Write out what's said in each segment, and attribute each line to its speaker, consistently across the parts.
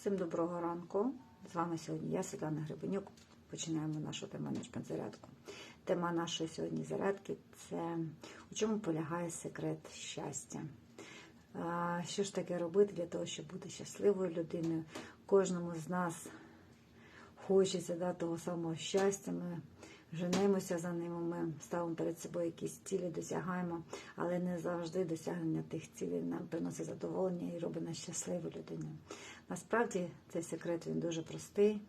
Speaker 1: Всім доброго ранку. З вами сьогодні я, Світлана Грибенюк. Починаємо нашу тему зарядку. Тема нашої сьогодні зарядки це у чому полягає секрет щастя. Що ж таке робити для того, щоб бути щасливою людиною? Кожному з нас хочеться да, того самого щастя. Ми женемося за ними, ми ставимо перед собою якісь цілі, досягаємо, але не завжди досягнення тих цілей нам приносить задоволення і робить нас щасливою людиною. Насправді цей секрет він дуже простий.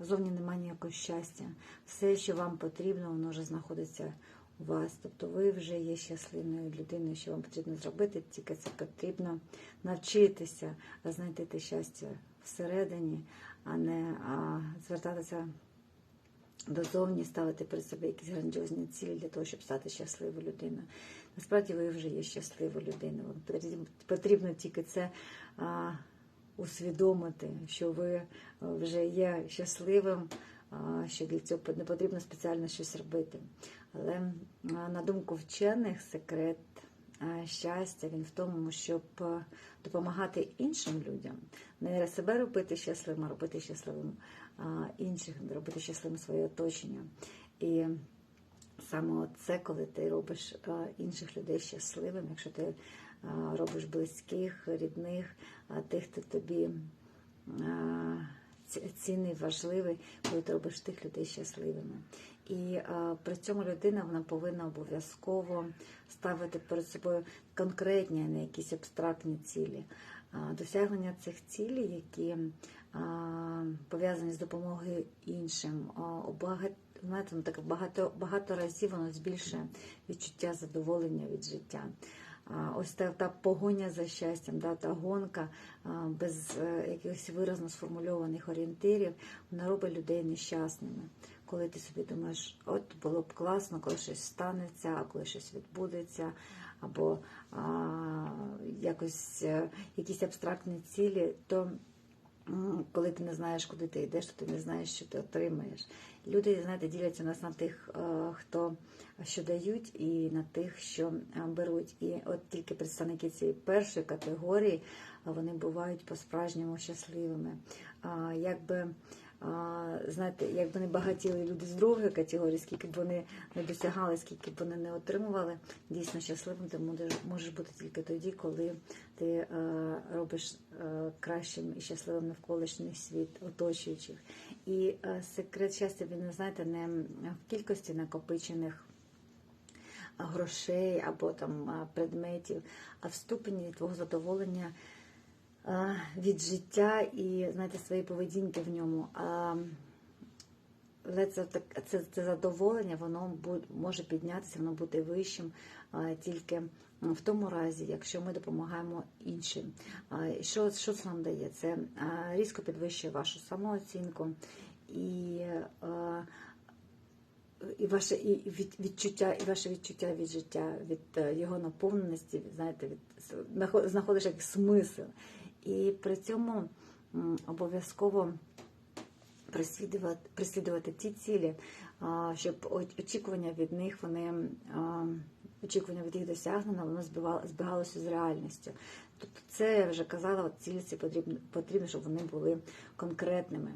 Speaker 1: Зовні немає ніякого щастя. Все, що вам потрібно, воно вже знаходиться у вас. Тобто ви вже є щасливою людиною, що вам потрібно зробити, тільки це потрібно навчитися знайти те щастя всередині, а не а, звертатися дозовні, ставити перед себе якісь грандіозні цілі для того, щоб стати щасливою людиною. Насправді ви вже є щасливою людиною. Потрібно- тільки це а, усвідомити, що ви вже є щасливим, а, що для цього не потрібно спеціально щось робити. Але на думку вчених, секрет щастя він в тому, щоб допомагати іншим людям, не себе робити щасливим, а робити щасливим інших, робити щасливим своє оточення. І саме це, коли ти робиш інших людей щасливим, якщо ти робиш близьких, рідних, тих, хто тобі цінний, важливий, коли ти робиш тих людей щасливими. І а, при цьому людина вона повинна обов'язково ставити перед собою конкретні, а не якісь абстрактні цілі. А, Досягнення цих цілей, які а, пов'язані з допомогою іншим, а, у знаєте, ну, так багато, багато разів воно збільшує відчуття задоволення від життя. Ось та, та погоня за щастям, да, та гонка без е, якихось виразно сформульованих орієнтирів, вона робить людей нещасними. Коли ти собі думаєш, от було б класно, коли щось станеться, коли щось відбудеться, або а, якось е, якісь абстрактні цілі, то коли ти не знаєш, куди ти йдеш, то ти не знаєш, що ти отримаєш. Люди, знаєте, діляться у нас на тих, е, хто що дають, і на тих, що е, беруть. І от тільки представники цієї першої категорії вони бувають по-справжньому щасливими. Якби знаєте, якби не багатіли люди з другої категорії, скільки б вони не досягали, скільки б вони не отримували, дійсно щасливим ти можеш, бути тільки тоді, коли ти е, робиш е, кращим і щасливим навколишній світ оточуючих. І е, секрет щастя, він знаєте, не в кількості накопичених грошей або там предметів, а в ступені твого задоволення від життя і знаєте, своєї поведінки в ньому. Але це, це, це задоволення, воно може піднятися, воно буде вищим тільки в тому разі, якщо ми допомагаємо іншим. Що, що це нам дає? Це різко підвищує вашу самооцінку і і ваше і від, відчуття, і ваше відчуття від життя, від е, його наповненості, знаєте, від знаход- знаходиш як смисл. І при цьому обов'язково прислідувати, ті цілі, щоб очікування від них вони очікування від їх досягнення, воно збігалося з реальністю. Тобто це я вже казала, от потрібно, потрібно, щоб вони були конкретними.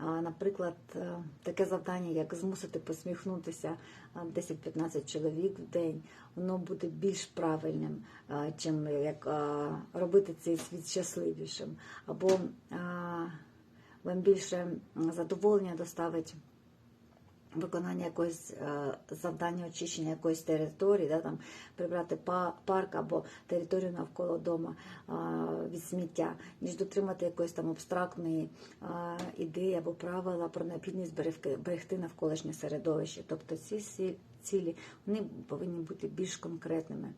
Speaker 1: Наприклад, е, таке завдання, як змусити посміхнутися 10-15 чоловік в день, воно буде більш правильним, чим як робити цей світ щасливішим. Або вам більше задоволення доставить виконання якогось е, завдання очищення якоїсь території, да, там, прибрати парк або територію навколо дома е, від сміття, ніж дотримати якоїсь там абстрактної е, ідеї або правила про необхідність берегти, навколишнє середовище. Тобто ці цілі вони повинні бути більш конкретними.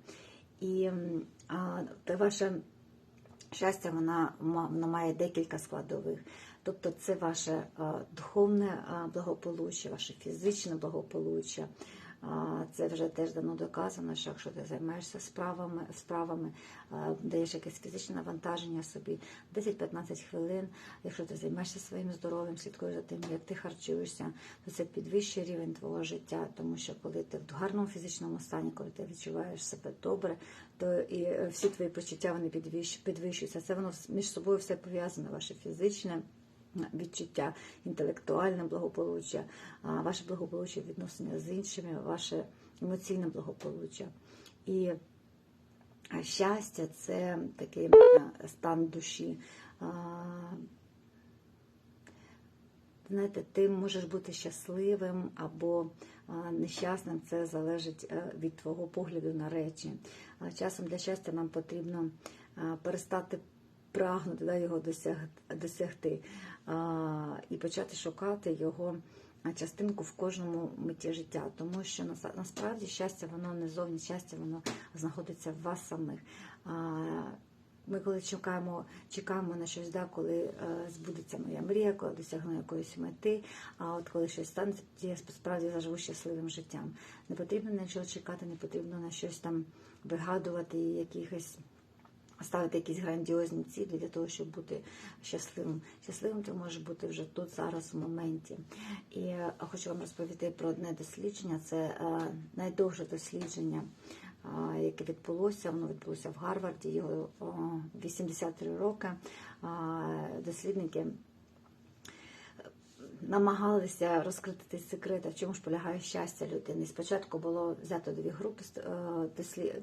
Speaker 1: І а, ваше щастя вона, вона має декілька складових. Тобто це ваше духовне благополуччя, ваше фізичне благополуччя, Це вже теж давно доказано, що якщо ти займаєшся справами, справами даєш якесь фізичне навантаження собі 10-15 хвилин. Якщо ти займаєшся своїм здоров'ям, слідкуєш за тим, як ти харчуєшся, то це підвищує рівень твого життя, тому що коли ти в гарному фізичному стані, коли ти відчуваєш себе добре, то і е, всі твої почуття вони підвищ- підвищуються. Це воно між собою все пов'язане, ваше фізичне відчуття, інтелектуальне благополуччя, ваше благополуччя відносини з іншими, ваше емоційне благополуччя. І щастя це такий стан душі. Знаєте, ти можеш бути щасливим або нещасним, це залежить е, від твого погляду на речі. Часом для щастя нам потрібно перестати прагнути да, його досяг- досягти а, і почати шукати його частинку в кожному митті життя. Тому що насправді щастя, воно не зовні щастя, воно знаходиться в вас самих. А, Ми коли чекаємо, чекаємо на щось, да, коли е, збудеться моя мрія, коли досягну якоїсь мети. А от коли щось станеться, я справді заживу щасливим життям. Не потрібно на чого чекати, не потрібно на щось там вигадувати якихось. Ставити якісь грандіозні цілі для того, щоб бути щасливим. Щасливим ти можеш бути вже тут, зараз, в моменті. І е, хочу вам розповісти про одне дослідження. Це е, найдовше дослідження, е, яке відбулося. Воно відбулося в Гарварді. Його о, 83 роки. Дослідники намагалися розкрити секрет, в чому ж полягає щастя людини. Спочатку було взято дві групи е, дослі-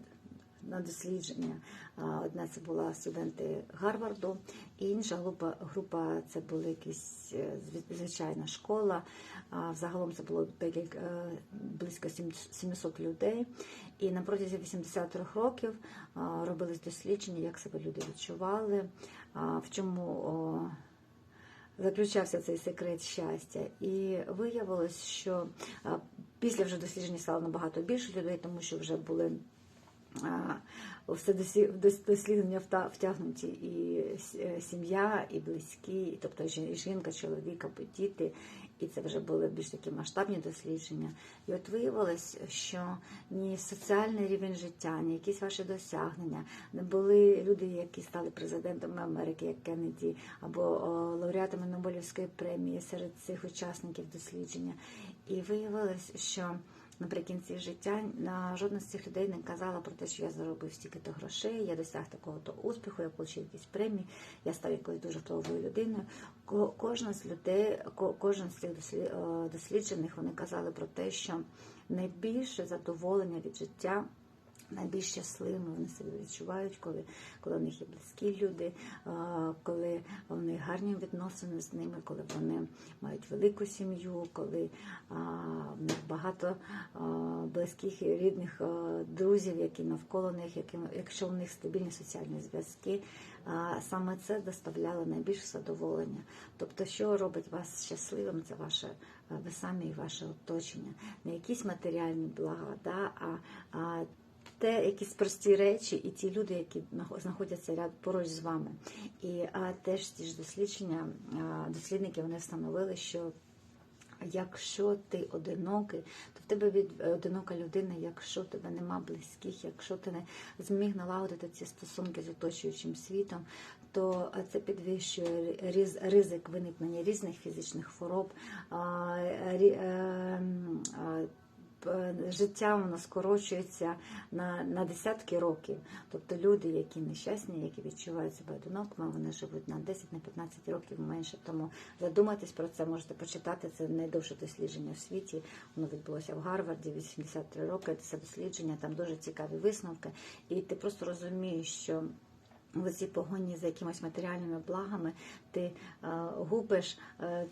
Speaker 1: на дослідження. Одна це була студенти Гарварду, інша група, група це була якась е, звичайна школа. Взагалом це було е, близько сім- 700 людей. І на протязі 83 років робились дослідження, як себе люди відчували, в чому заключався цей секрет щастя. І виявилось, що після вже дослідження стало набагато більше людей, тому що вже були все дослідження втягнуті і е, сім'я, і близькі, тобто жінка, чоловік або діти. І це вже були більш такі масштабні дослідження. І от виявилось, що ні соціальний рівень життя, ні якісь ваші досягнення, не були люди, які стали президентами Америки, як Кеннеді, або лауреатами Нобелівської премії серед цих учасників дослідження. І виявилось, що наприкінці життя на жодна з цих людей не казала про те, що я заробив стільки-то грошей, я досяг такого-то успіху, я отримав якісь премії, я став якоюсь дуже впливовою людиною. Ко- Кожна з людей, кожен з цих е, досліджених, вони казали про те, що найбільше задоволення від життя. Найбільш щасливими вони себе відчувають, коли, коли в них є близькі люди, е, коли в них гарні відносини з ними, коли вони мають велику сім'ю, коли багато близьких і рідних друзів, які навколо них, якщо в них стабільні соціальні зв'язки, саме це доставляло найбільше задоволення. Тобто, що робить вас щасливим, це ваше ви самі і ваше оточення, не якісь матеріальні блага, да, а, те, якісь прості речі, і ті люди, які нахо- знаходяться ряд поруч з вами. І а, теж ті ж дослідження, дослідники вони встановили, що якщо ти одинокий, то в тебе від одинока людина, якщо тебе нема близьких, якщо ти не зміг налагодити ці стосунки з оточуючим світом, то це підвищує ризик виникнення різних фізичних хвороб. Ем, Життя воно скорочується на, на десятки років. Тобто люди, які нещасні, які відчувають себе одинокими, вони живуть на 10 на 15 років менше. Тому задумайтесь про це, можете почитати. Це найдовше дослідження в світі. Воно відбулося в Гарварді 83 роки. Це дослідження, там дуже цікаві висновки. І ти просто розумієш, що в цій погоні за якимось матеріальними благами ти е, губиш е,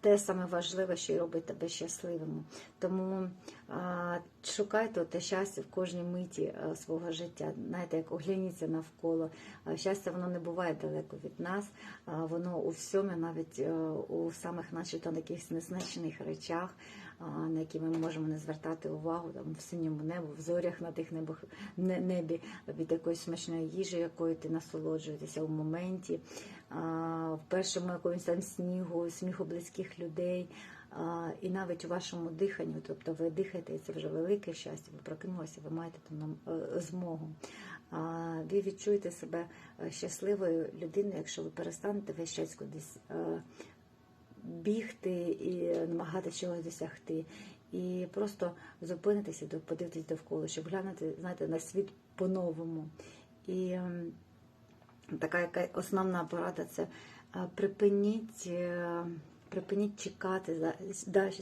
Speaker 1: те саме важливе, що й робить тебе щасливим. Тому е, шукайте те щастя в кожній миті е, свого життя. Знаєте, як огляніться навколо. Е, Щастя, воно не буває далеко від нас, е, воно у всьому, навіть е, у самих начебто таких незначних речах. а, На які ми можемо не звертати увагу там в синьому небу, в зорях на тих небах небі від якоїсь смачної їжі, якою ти насолоджуєтеся в моменті, а, в першому якомусь там снігу, сміху близьких людей. і навіть у вашому диханні, тобто ви дихаєте, і це вже велике щастя, ви прокинулися, ви маєте там е, змогу. Ви відчуєте себе е, щасливою людиною, якщо ви перестанете весь час кудись е, бігти і намагатися чогось досягти. І просто зупинитися, подивитись довкола, щоб глянути, знаєте, на світ по-новому. І така яка основна порада це е, припиніть. е, Припиніть чекати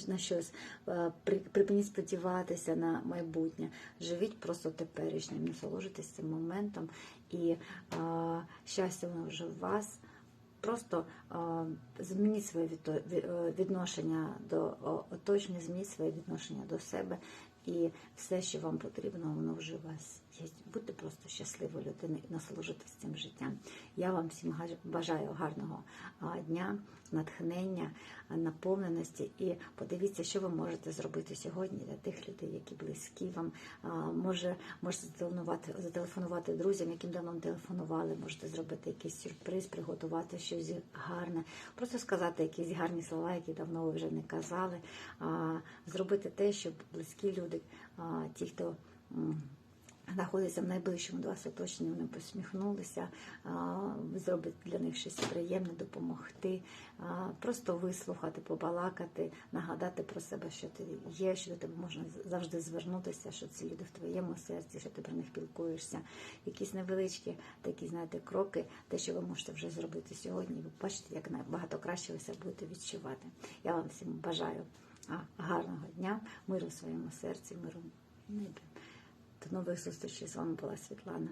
Speaker 1: на щось, е, припиніть сподіватися на майбутнє. Живіть просто теперішнім, насолоджуйтесь цим моментом, і а, щастя воно вже в вас. Просто а, змініть своє відношення до оточення, змініть своє відношення до себе, і все, що вам потрібно, воно вже у вас є. Будьте просто щасливою людиною і насолоджуйтесь цим життям. Я вам всім бажаю гарного дня, натхнення, наповненості. І подивіться, що ви можете зробити сьогодні для тих людей, які близькі вам. Може, можете зателефонувати, зателефонувати друзям, яким давно телефонували. Можете зробити якийсь сюрприз, приготувати щось гарне, просто сказати якісь гарні слова, які давно ви вже не казали. Зробити те, щоб близькі люди, а, ті, хто. м, знаходяться в найближчому до вас оточенні, вони посміхнулися, зробити для них щось приємне, допомогти, просто вислухати, побалакати, нагадати про себе, що ти є, що до тебе можна завжди звернутися, що ці люди в твоєму серці, що ти про них пілкуєшся. Якісь невеличкі такі, знаєте, кроки, те, що ви можете вже зробити сьогодні, ви бачите, як набагато краще ви себе будете відчувати. Я вам всім бажаю гарного дня, миру в своєму серці, миру в небі. До нових зустрічей. З вами була Світлана.